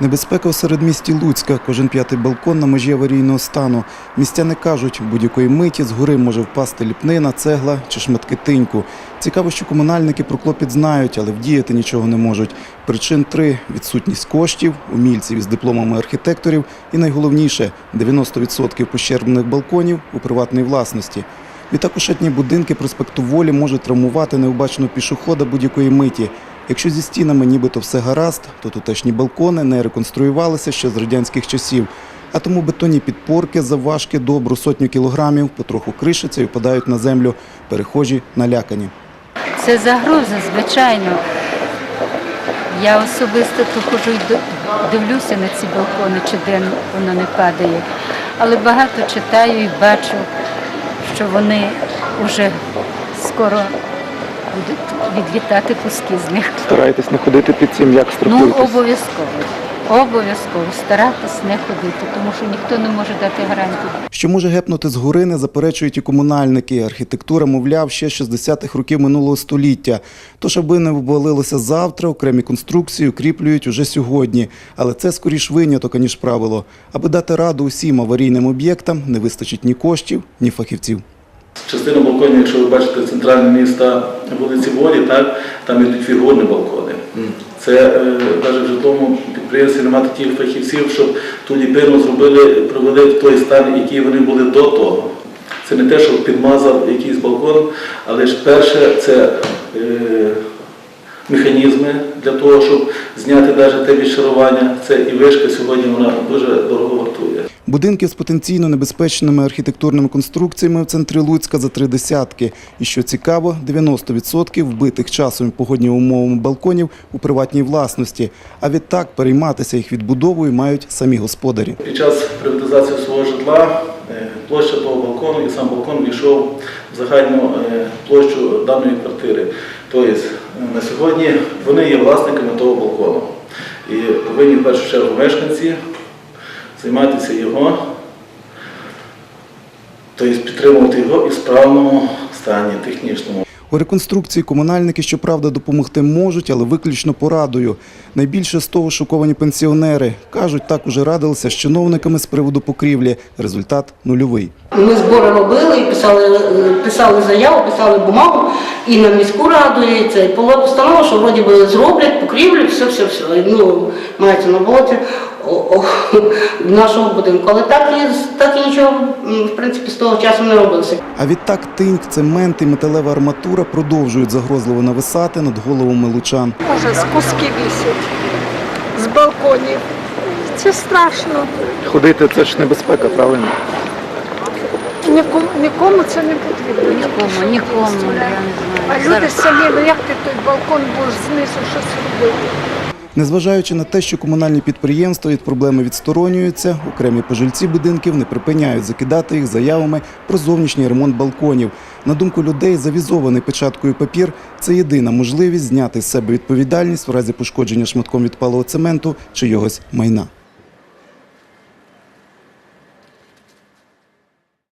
Небезпека у середмісті Луцька. Кожен п'ятий балкон на межі аварійного стану. Містяни кажуть, будь-якої миті згори може впасти ліпнина, цегла чи шматки тиньку. Цікаво, що комунальники про клопіт знають, але вдіяти нічого не можуть. Причин три – відсутність коштів, умільців із дипломами архітекторів і найголовніше – 90% пощерблених балконів у приватній власності. Відтак ушатні будинки проспекту Волі можуть травмувати необачного пішохода будь-якої миті. Якщо зі стінами нібито все гаразд, то тутешні балкони не реконструювалися ще з радянських часів. А тому бетонні підпорки завважки добру сотню кілограмів потроху кришаться і впадають на землю. Перехожі налякані. Це загроза, звичайно. Я особисто то хожу і дивлюся на ці балкони, чи де воно не падає. Але багато читаю і бачу, що вони вже скоро будуть відлітати куски з них. Старайтесь не ходити під цим, як Ну, обов'язково. Обов'язково старатись не ходити, тому що ніхто не може дати гарантію. Що може гепнути з гори, не заперечують і комунальники. Архітектура, мовляв, ще 60-х років минулого століття. Тож, аби не обвалилося завтра, окремі конструкції укріплюють уже сьогодні. Але це скоріш виняток, аніж правило. Аби дати раду усім аварійним об'єктам, не вистачить ні коштів, ні фахівців. Частина балконів, якщо ви бачите центральне міста вулиці Волі, так, там йдуть фігурні балкони. Це е, навіть в житловому підприємстві немає таких фахівців, щоб ту ліпину зробили, привели в той стан, який вони були до того. Це не те, що підмазав якийсь балкон, але ж перше це е, механізми для того, щоб зняти навіть те відшарування. Це і вишка сьогодні вона дуже дорого. Будинків з потенційно небезпечними архітектурними конструкціями в центрі Луцька за три десятки. І що цікаво, 90% вбитих часом погодніми умовами балконів у приватній власності. А відтак перейматися їх відбудовою мають самі господарі. Під час приватизації свого житла е, площа того балкону і сам балкон війшов в загальну е, площу даної квартири. Тобто е, на сьогодні вони є власниками того балкону. І повинні в першу чергу мешканці займатися його, тобто підтримувати його і в справному стані технічному. У реконструкції комунальники, щоправда, допомогти можуть, але виключно порадою. Найбільше з того шоковані пенсіонери. Кажуть, так уже радилися з чиновниками з приводу покрівлі. Результат нульовий. Ми збори робили і писали, писали заяву, писали бумагу і на міську раду, і це і постанова, що вроді би зроблять покрівлю, все, все, все. Ну, мається на болоті нашого будинку. Але так і так і нічого в принципі з того часу не робилося. А відтак тиньк, цемент і металева арматура продовжують загрозливо нависати над головами лучан. Може, з куски вісять, з балконів. Це страшно. Ходити це ж небезпека, правильно? Нікому, нікому це не потрібно. Нікому, нікому, я не А люди самі, ну як ти той балкон будеш знизу щось робити? Незважаючи на те, що комунальні підприємства від проблеми відсторонюються, окремі пожильці будинків не припиняють закидати їх заявами про зовнішній ремонт балконів. На думку людей, завізований печаткою папір це єдина можливість зняти з себе відповідальність в разі пошкодження шматком відпалого цементу чи йогось майна.